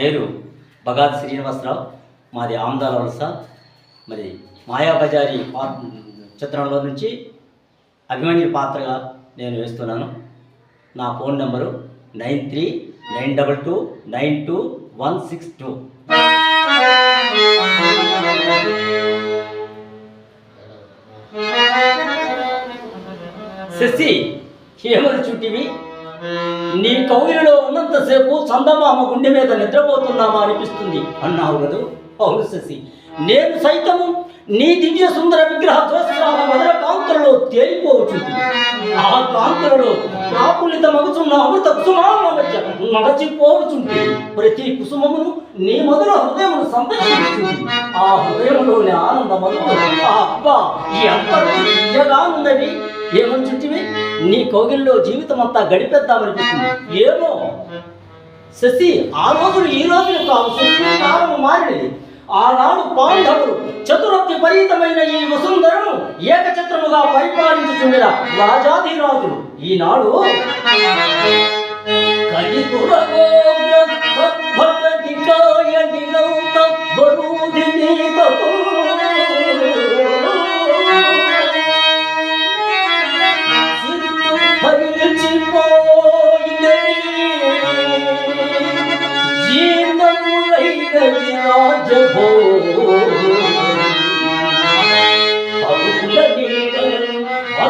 పేరు బగాది శ్రీనివాసరావు. మాది ఆమ్దాల వలస. మరి మాయాబజారి చిత్రంలో నుంచి అభిమన్యు పాత్రగా నేను వేస్తున్నాను. నా phone number nine three nine double two nine two one six two. Shashi ఏమని చుట్టివి నీ కౌలిలో ఉన్నంతసేపు చందమామ గుండె మీద నిద్రపోతున్నామా అనిపిస్తుంది. అన్నావు కదూ? అవును శశి. నేను సైతము నీ దివ్య సుందర విగ్రహ ధ్వస్రాల మధుర కాంతులలో తేలిపోవచ్చుంది ఆ కాంతులలో ప్రాపులిత మగుచున్న అమృత కుసుమాల మధ్య నడచిపోవచ్చుంది ప్రతి కుసుమమును నీ మధుర హృదయమును సందర్శించుంది ఆ హృదయంలోని ఆనంద ఆ అబ్బా ఈ అంతరం ఉందని ఏమని చుట్టివి నీ కౌగిల్లో జీవితం అంతా గడిపేద్దామనిపిస్తుంది ఏమో? శశి ఆ రోజులు ఈ రోజులు కావు. కాలం మారినది. ఆనాడు పాండవులు చతురత్తి పరిహితమైన ఈ వసుంధరను ఏకఛత్రముగా పరిపాలించుచుండిన రాజాధిరాజులు. ఈనాడు కలిపురగోగ్ర సద్భగతికాయ నిరంత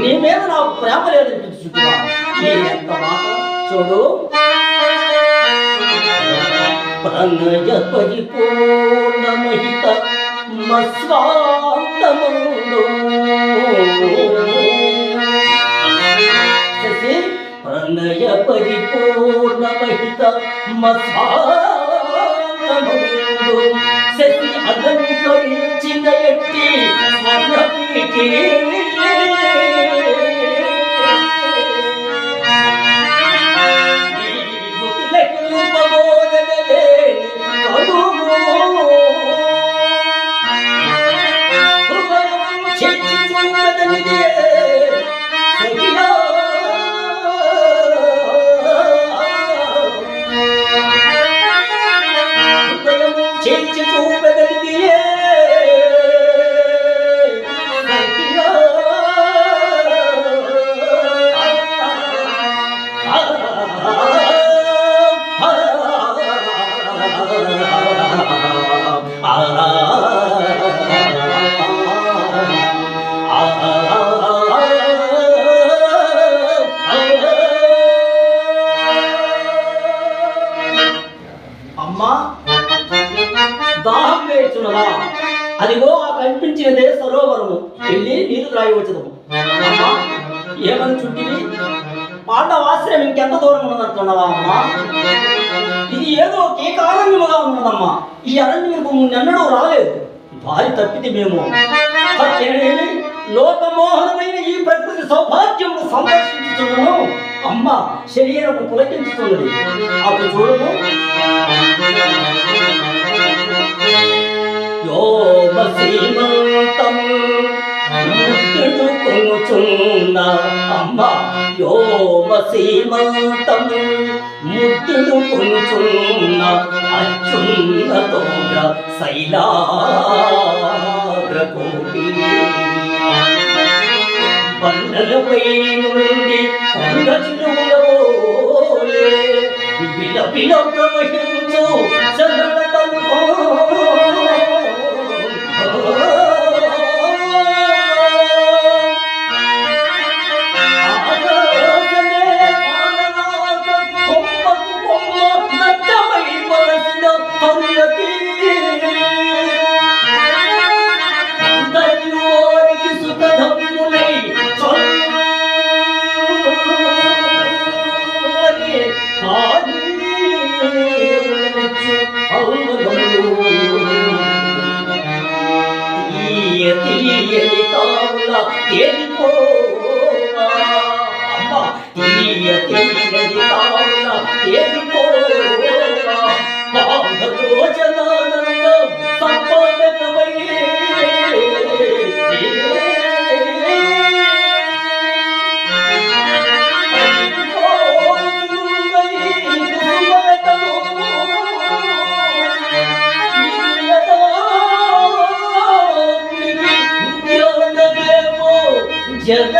నీ మీద నాకు ప్రేమ లేదనిపించుకుంటున్నా నీ ఎంత మాట? చూడు. ప్రణయ పరిపూర్ణ మస్వాంతముందు ప్రణయ పరిపూర్ణమహిత మస్వాంతముందు అలంకరించిన ఎట్టి స్వర్ణపీఠే చేర్చి నీరు వచ్చదము ఏమని చుట్టివి పాండవాశ్రయం ఇంకెంత దూరం ఉన్నదంటున్నావా అమ్మా? ఇది ఏదో కేకారణ్యముగా ఉన్నదమ్మా. ఈ అరణ్యముకు మున్నెన్నడూ రాలేదు. దారి తప్పితే మేము లోకమోహనమైన ఈ ప్రకృతి సౌభాగ్యం సంరక్షించుతున్నాను అమ్మ శరీరము పులకించుతున్నది. అప్పుడు చూడము. శ్రీమంతం ముట్టుడు కొనుచున్న అమ్మ యోమ శ్రీమంతం ముట్టుడు కొనుచున్న శైలాగ్రకోటి. బండలపై నుండి కొండ చిలువలోలే ప్రవహించు చదువు Hallelujah. నా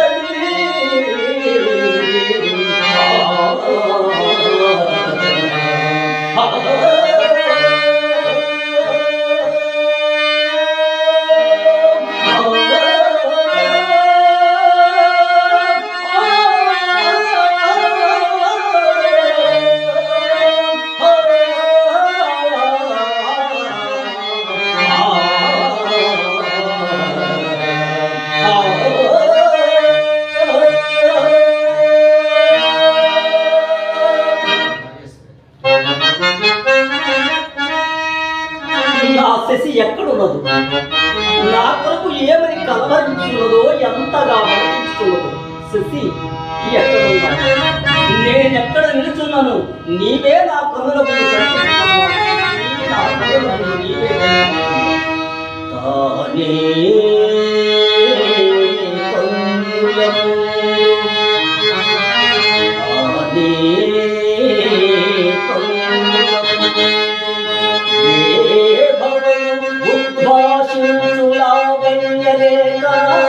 శశి ఎక్కడున్నదు? నా కొరకు ఏమని కలవరించున్నదో ఎంతగా వరించుతున్నదో శశి ఎక్కడున్నా నేనెక్కడ నిలుచున్నాను? నీవే నా కనుల నీవే తానే رينا